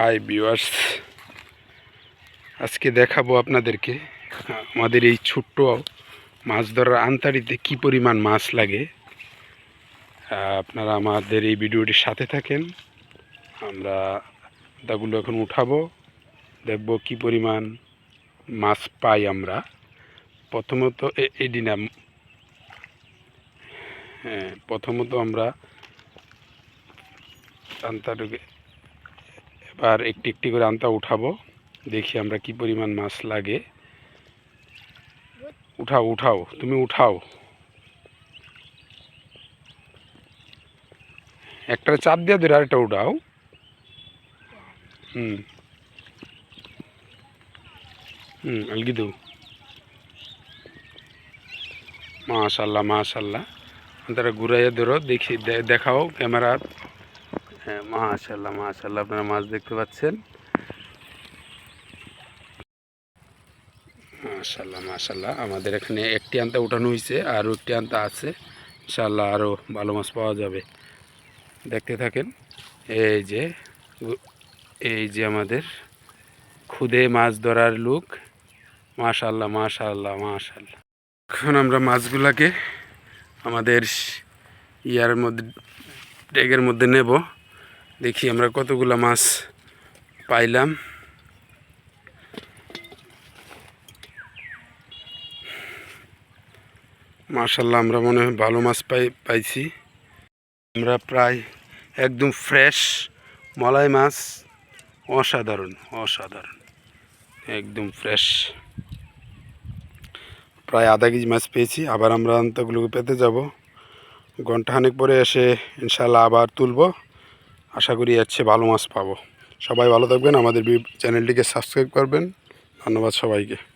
Hi viewers আজকে দেখাবো আপনাদেরকে আমাদের এই ছোট্ট মাছ ধরার আন্তারিতে কি পরিমাণ মাছ লাগে। আপনারা আমাদের এই ভিডিওটির সাথে থাকেন। আমরা দাগুলো এখন উঠাবো, দেখব কি পরিমাণ মাছ পাই আমরা। প্রথমত এ- এই দিনা হ্যাঁ প্রথমত আমরা আন্তাটাকে এবার একটি একটি করে আন্তা উঠাবো। দেখি আমরা কি পরিমাণ মাছ লাগে। উঠাও উঠাও, তুমি উঠাও। একটা চাপ দিয়ে ধরে আরেকটা উঠাও। হুম। হুম, আলগি মাশাল্লাহ মাশাল্লাহ। তারা ঘুরাইয়া ধরো, দেখি দেখাও ক্যামেরা হ্যাঁ মাশাল্লাহ মাশাল্লাহ আপনারা মাছ দেখতে পাচ্ছেন? মাশাল্লাহ মাশাল্লাহ আমাদের এখানে একটি আনতা উঠানো হয়েছে আর একটি আনতা আছে। ইনশাল্লাহ আরও ভালো মাছ পাওয়া যাবে। দেখতে থাকেন, এই যে এই যে আমাদের খুদে মাছ ধরার লুক। মাশাল্লাহ মাশাল্লাহ মাশাল্লাহ এখন আমরা মাছগুলাকে আমাদের ইয়ার মধ্যে ডেগের মধ্যে নেব। দেখি আমরা কতগুলা মাছ পাইলাম। মার্শাল্লাহ আমরা মনে হয় ভালো মাছ পাই, পাইছি। আমরা প্রায় একদম ফ্রেশ মলাই মাছ, অসাধারণ অসাধারণ, একদম ফ্রেশ। প্রায় আধা কেজি মাছ পেয়েছি, আবার আমরা আন্তগুলোকে পেতে যাব। ঘন্টাখানেক পরে এসে ইনশাল্লাহ আবার তুলবো। আশা করি যাচ্ছে ভালো মাছ পাবো। সবাই ভালো থাকবেন। আমাদের চ্যানেলটিকে সাবস্ক্রাইব করবেন। ধন্যবাদ সবাইকে।